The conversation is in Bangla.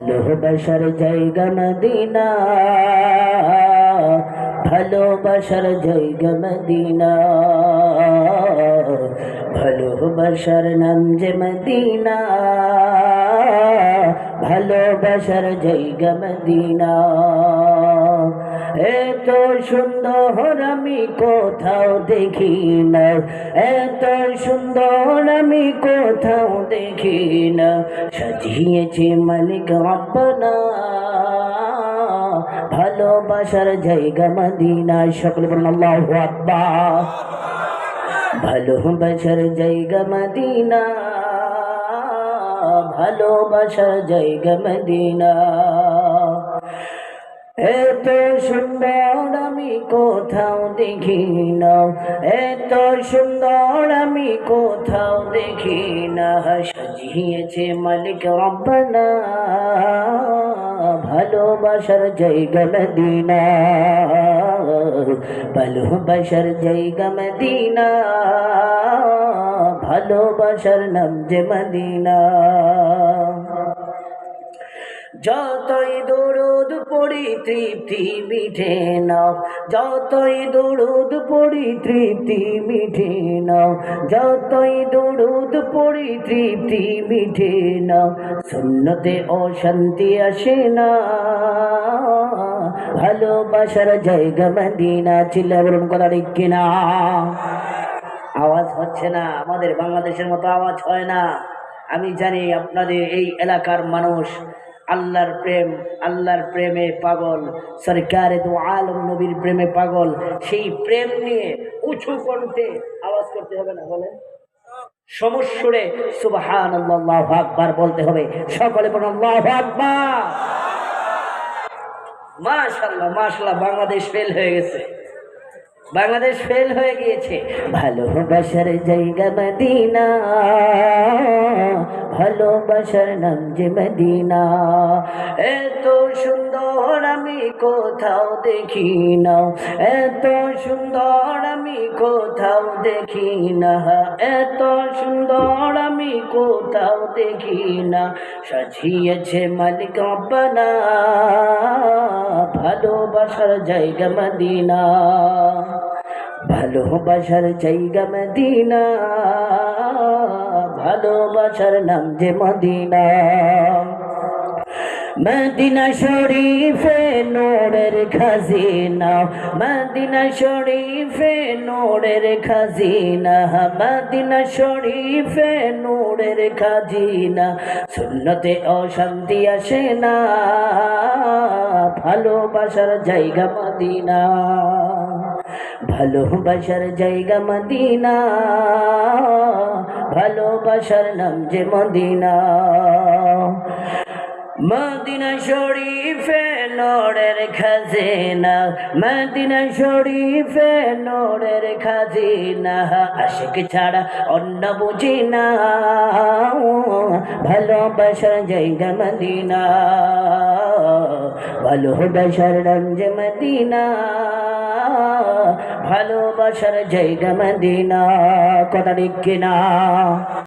ভালোবাসার জায়গা মদিনা ভালোবাসার জায়গা মদিনা ভালোবাসার নাম যে মদিনা। ভালোবাসার জায়গা মদিনা। এত সুন্দর আমি কোথাও দেখি না। এত সুন্দর আমি কোথাও দেখি না। সাজিয়েছে মালিক রব্বানা ভালোবাসার জায়গা মদিনা। সকলে বলুন, আল্লাহু আকবার। ভালোবাসার জায়গা মদিনা। ভালোবাসার জায়গা মদিনা। এত সুন্দর আমি কোথাও দেখি না। এত সুন্দর আমি কোথাও দেখি না। সাজিয়েছে মালিক রব্বানা ভালোবাসার জায়গা মদিনা। ভালোবাসার জায়গা মদিনা। ভালোবাসার নাম যে মদিনা। যতই দৌড়ুদ পড়ি, তৃপ্তি মিঠে নাও। যতই দৌড়ুদ পড়ি, তৃপ্তি মিঠে নাও। যতই দৌড়ুদ পড়ি, তৃপ্তি মিঠে নাও। শূন্যতে অশান্তি আসে না। ভালোবাসার জায়গা মদিনা চিল্লাবরণ কথা ঠিক কিনা? আওয়াজ হচ্ছে না, আমাদের বাংলাদেশের মতো আওয়াজ হয় না। আমি জানি আপনাদের এই এলাকার মানুষ আল্লাহর প্রেম, আল্লাহর প্রেমে পাগল, সরকারে তো আলম নবীর প্রেমে পাগল। সেই প্রেম নিয়ে উঁচু কণ্ঠে আওয়াজ করতে হবে না, বলেন। সমস্যরে সুবাহান আল্লাহ আকবার বলতে হবে। সকলে বলুন, আল্লাহ আকবার। মাশাল্লাহ মাশাল্লাহ বাংলাদেশ ফেল হয়ে গেছে। বাংলাদেশ ফেল হয়ে গিয়েছে। ভালোবাসার জায়গা মদিনা। ভালোবাসার নাম যে মদিনা। এত সুন্দর আমি কোথাও দেখি না এত সুন্দর আমি কোথাও দেখি না এত সুন্দর আমি কোথাও দেখি না সাজিয়েছে মালিক রব্বানা ভালোবাসার জায়গা মদিনা। ভালোবাসার জায়গা মদিনা। ভালোবাসার নাম যে মদিনা। মদিনা শরীফে নোরের খাজিনা, মদিনা শরীফে নোরের খাজিনা, মদিনা শরীফে নোরের খাজিনা। শূন্যতে অশান্তি আসে না, ভালোবাসার জায়গা মদিনা। ভালোবাসার জায়গা মদিনা, ভালোবাসার নাম যে মদিনা। মদিনা শরীফে নোরের খাজিনা, মদিনা শরীফে নোরের খাজিনা, আশিক ছাড়া অন্য বুঝি না। ভালোবাসার জায়গা মদিনা ভালোবাসার রঞ্জ মদিনা ভালোবাসার জায়গা মদিনা, কথা ঠিক কিনা?